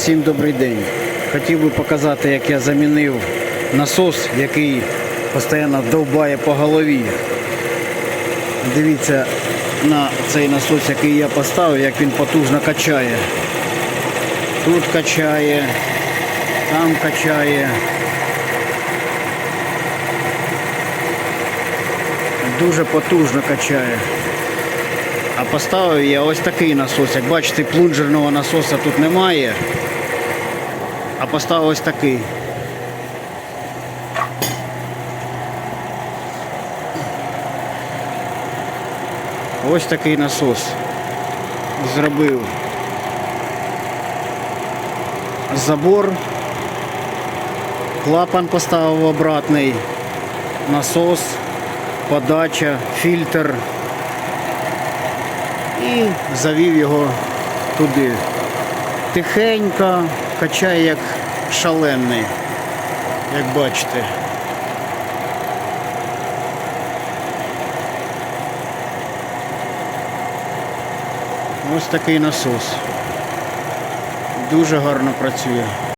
Всім добрий день. Хотів би показати, як я замінив насос, який постійно довбає по голові. Дивіться на цей насос, який я поставив, як він потужно качає. Тут качає, там качає. Дуже потужно качає. А поставив я ось такий насос. Як бачите, плунжерного насоса тут немає. А поставив ось такий. Ось такий насос. Зробив забор. Клапан поставив обратний. Насос, подача, фільтр і завів його туди. Тихенько, качає як шалений, як бачите. Ось такий насос. Дуже гарно працює.